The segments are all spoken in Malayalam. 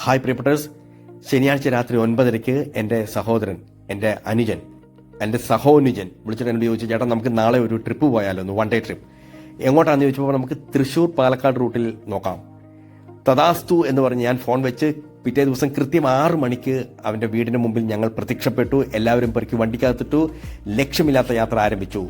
ഹായ് പ്രിയപ്പെട്ടേഴ്സ് ശനിയാഴ്ച രാത്രി ഒൻപതരയ്ക്ക് എന്റെ സഹോദരൻ എന്റെ അനുജൻ എന്റെ സഹോനുജൻ വിളിച്ചിട്ട് എന്നോട് ചോദിച്ചു ചേട്ടാ നമുക്ക് നാളെ ഒരു ട്രിപ്പ് പോയാലോ? ഒന്ന് വൺ ഡേ ട്രിപ്പ് എങ്ങോട്ടാണെന്ന് ചോദിച്ചപ്പോൾ നമുക്ക് തൃശ്ശൂർ പാലക്കാട് റൂട്ടിൽ നോക്കാം. തഥാസ്തു എന്ന് പറഞ്ഞ് ഞാൻ ഫോൺ വെച്ച് പിറ്റേ ദിവസം കൃത്യം ആറ് മണിക്ക് അവന്റെ വീടിന് മുമ്പിൽ ഞങ്ങൾ പ്രത്യക്ഷപ്പെട്ടു. എല്ലാവരും പെറുക്കി വണ്ടിക്കകത്തിട്ടു. ലക്ഷ്യമില്ലാത്ത യാത്ര ആരംഭിച്ചു.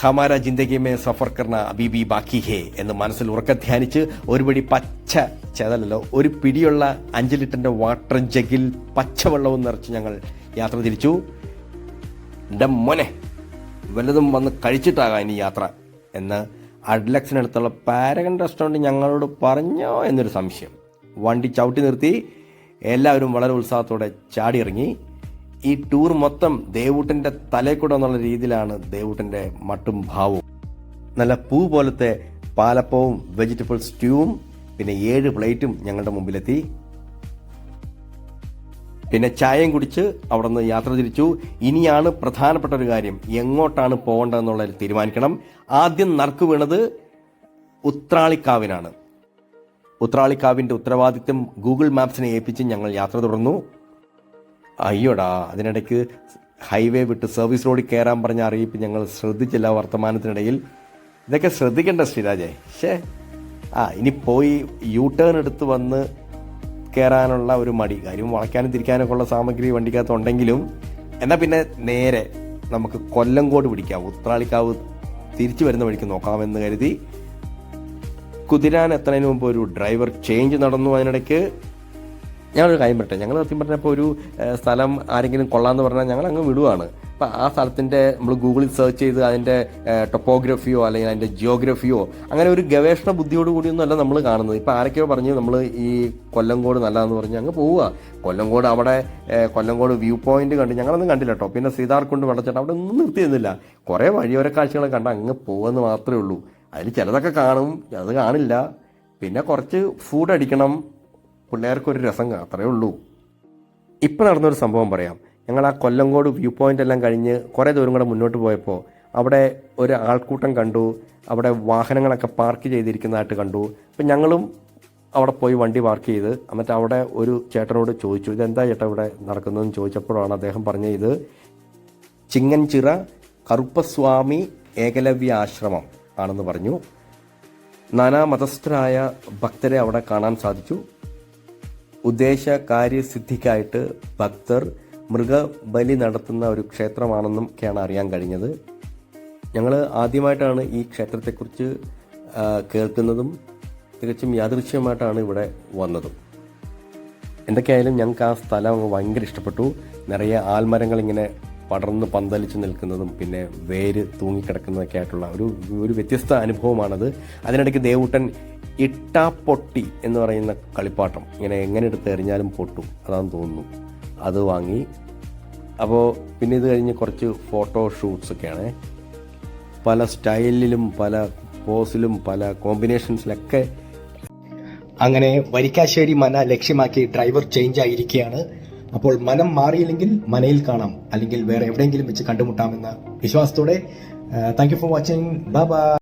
ഹമാര ജിന്ദഗി മേ സഫർ കർണ അബീബി ബാക്കി ഹേ എന്ന് മനസ്സിൽ ഉറക്ക ധ്യാനിച്ച് ഒരു പിടി പച്ച ചേതലല്ലോ ഒരു പിടിയുള്ള അഞ്ച് ലിറ്ററിന്റെ വാട്ടർ ജഗിൽ പച്ചവെള്ളവും നിറച്ച് ഞങ്ങൾ യാത്ര തിരിച്ചു. എന്റെ മോനെ വല്ലതും വന്ന് കഴിച്ചിട്ടാകാം ഇനി യാത്ര എന്ന് അഡ്ലക്സിനടുത്തുള്ള പാരഗൺ റെസ്റ്റോറന്റ് ഞങ്ങളോട് പറഞ്ഞോ എന്നൊരു സംശയം. വണ്ടി ചവിട്ടി നിർത്തി എല്ലാവരും വളരെ ഉത്സാഹത്തോടെ ചാടിയിറങ്ങി. ഈ ടൂർ മൊത്തം ദേവൂട്ടന്റെ തലേക്കൂടെ എന്നുള്ള രീതിയിലാണ് ദേവൂട്ടന്റെ മട്ടും ഭാവവും. നല്ല പൂ പോലത്തെ പാലപ്പവും വെജിറ്റബിൾ സ്റ്റ്യൂവും പിന്നെ ഏഴ് പ്ലേറ്റും ഞങ്ങളുടെ മുമ്പിലെത്തി. പിന്നെ ചായയും കുടിച്ച് അവിടെ നിന്ന് യാത്ര തിരിച്ചു. ഇനിയാണ് പ്രധാനപ്പെട്ട ഒരു കാര്യം. എങ്ങോട്ടാണ് പോകേണ്ടതെന്നുള്ളത് തീരുമാനിക്കണം. ആദ്യം നറുക്ക് വീണത് ഉത്രാളിക്കാവിനാണ്. ഉത്രാളിക്കാവിന്റെ ഉത്തരവാദിത്വം ഗൂഗിൾ മാപ്സിനെ ഏൽപ്പിച്ച് ഞങ്ങൾ യാത്ര തുടർന്നു. അയ്യോടാ അതിനിടയ്ക്ക് ഹൈവേ വിട്ട് സർവീസ് റോഡിൽ കയറാൻ പറഞ്ഞ അറിയിപ്പ് ഞങ്ങൾ ശ്രദ്ധിച്ചില്ല വർത്തമാനത്തിനിടയിൽ. ഇതൊക്കെ ശ്രദ്ധിക്കേണ്ട ശ്രീരാജേ. ഷേ ആ ഇനി പോയി യൂ ടേൺ എടുത്ത് വന്ന് കയറാനുള്ള ഒരു മടി. കാര്യം വളയ്ക്കാനും തിരിക്കാനൊക്കെ ഉള്ള സാമഗ്രി വണ്ടിക്കകത്ത് ഉണ്ടെങ്കിലും എന്നാൽ പിന്നെ നേരെ നമുക്ക് കൊല്ലങ്കോട് പിടിക്കാം. ഉത്രാളിക്കാവ് തിരിച്ചു വരുന്ന വഴിക്ക് നോക്കാമെന്ന് കരുതി. കുതിരാൻ എത്തുന്നതിന് മുമ്പ് ഒരു ഡ്രൈവർ ചേഞ്ച് നടന്നു. അതിനിടയ്ക്ക് ഞാനൊരു കാര്യം പറയട്ടെ. ഞങ്ങൾ സത്യം പറഞ്ഞപ്പോൾ ഒരു സ്ഥലം ആരെങ്കിലും കൊള്ളാമെന്ന് പറഞ്ഞാൽ ഞങ്ങൾ അങ്ങ് വിടുവാണ്. അപ്പോൾ ആ സ്ഥലത്തിന്റെ നമ്മൾ ഗൂഗിളിൽ സെർച്ച് ചെയ്ത് അതിന്റെ ടൊപ്പോഗ്രഫിയോ അല്ലെങ്കിൽ അതിന്റെ ജിയോഗ്രഫിയോ അങ്ങനെ ഒരു ഗവേഷണ ബുദ്ധിയോട് കൂടിയൊന്നും അല്ല നമ്മൾ കാണുന്നത്. ഇപ്പോൾ ആരൊക്കെയോ പറഞ്ഞ് നമ്മൾ ഈ കൊല്ലംകോട് നല്ലതെന്ന് പറഞ്ഞ് അങ്ങ് പോവുക. കൊല്ലംകോട് അവിടെ കൊല്ലംകോട് വ്യൂ പോയിന്റ് കണ്ട് ഞങ്ങളൊന്നും കണ്ടില്ല കേട്ടോ. പിന്നെ സീതാർക്കുണ്ട് വെള്ളച്ചാട്ടം അവിടെ ഒന്നും നിർത്തിയിരുന്നില്ല കുറേ വഴിയോര കാഴ്ചകളെ കണ്ട് അങ്ങ് പോകുമെന്ന് മാത്രമേ ഉള്ളൂ. അതിൽ ചിലതൊക്കെ കാണും അത് കാണില്ല. പിന്നെ കുറച്ച് ഫുഡ് അടിക്കണം. പിള്ളേർക്കൊരു രസം അത്രയേ അത്രേ ഉള്ളൂ. ഇപ്പം നടന്നൊരു സംഭവം പറയാം. ഞങ്ങൾ ആ കൊല്ലങ്കോട് വ്യൂ പോയിന്റ് എല്ലാം കഴിഞ്ഞ് കുറേ ദൂരം കൂടെ മുന്നോട്ട് പോയപ്പോൾ അവിടെ ഒരു ആൾക്കൂട്ടം കണ്ടു അവിടെ വാഹനങ്ങളൊക്കെ പാർക്ക് ചെയ്തിരിക്കുന്നതായിട്ട് കണ്ടു. അപ്പം ഞങ്ങളും അവിടെ പോയി വണ്ടി പാർക്ക് ചെയ്ത് എന്നിട്ട് അവിടെ ഒരു ചേട്ടനോട് ചോദിച്ചു ഇതെന്താ ചേട്ടാ ഇവിടെ നടക്കുന്നതെന്ന് ചോദിച്ചപ്പോഴാണ് അദ്ദേഹം പറഞ്ഞത് ഇത് ചിങ്ങൻചിറ കറുപ്പസ്വാമി ഏകലവ്യ ആശ്രമം ആണെന്ന് പറഞ്ഞു. നാനാ മതസ്ഥരായ ഭക്തരെ അവിടെ കാണാൻ സാധിച്ചു. ഉദ്ദേശ കാര്യസിദ്ധിക്കായിട്ട് ഭക്തർ മൃഗബലി നടത്തുന്ന ഒരു ക്ഷേത്രമാണെന്നും ഒക്കെയാണ് അറിയാൻ കഴിഞ്ഞത്. ഞങ്ങൾ ആദ്യമായിട്ടാണ് ഈ ക്ഷേത്രത്തെക്കുറിച്ച് കേൾക്കുന്നതും തികച്ചും യാദൃശ്യമായിട്ടാണ് ഇവിടെ വന്നതും. എന്തൊക്കെയായാലും ഞങ്ങൾക്ക് ആ സ്ഥലം ഭയങ്കര ഇഷ്ടപ്പെട്ടു. നിറയെ ആൽമരങ്ങൾ ഇങ്ങനെ പടർന്ന് പന്തലിച്ച് നിൽക്കുന്നതും പിന്നെ വേര് തൂങ്ങിക്കിടക്കുന്നതൊക്കെ ആയിട്ടുള്ള ഒരു ഒരു വ്യത്യസ്ത അനുഭവമാണത്. അതിനിടയ്ക്ക് ദേവൂട്ടൻ ഇട്ടാപ്പൊട്ടി എന്ന് പറയുന്ന കളിപ്പാട്ടം ഇങ്ങനെ എങ്ങനെ എടുത്ത് എറിഞ്ഞാലും പൊട്ടും. അതാണെന്ന് തോന്നുന്നു. അത് വാങ്ങി. അപ്പോൾ പിന്നെ ഇത് കഴിഞ്ഞ് കുറച്ച് ഫോട്ടോ ഷൂട്ട്സ് ഒക്കെയാണ് പല സ്റ്റൈലിലും പല പോസിലും പല കോമ്പിനേഷൻസിലൊക്കെ അങ്ങനെ വരിക്കാശ്ശേരി മന ലക്ഷ്യമാക്കി ഡ്രൈവർ ചേഞ്ച് ആയിരിക്കുകയാണ് അപ്പോൾ മനം മാറിയില്ലെങ്കിൽ മനയിൽ കാണാം അല്ലെങ്കിൽ വേറെ എവിടെയെങ്കിലും വെച്ച് കണ്ടുമുട്ടാമെന്ന വിശ്വാസത്തോടെ thank you for watching bye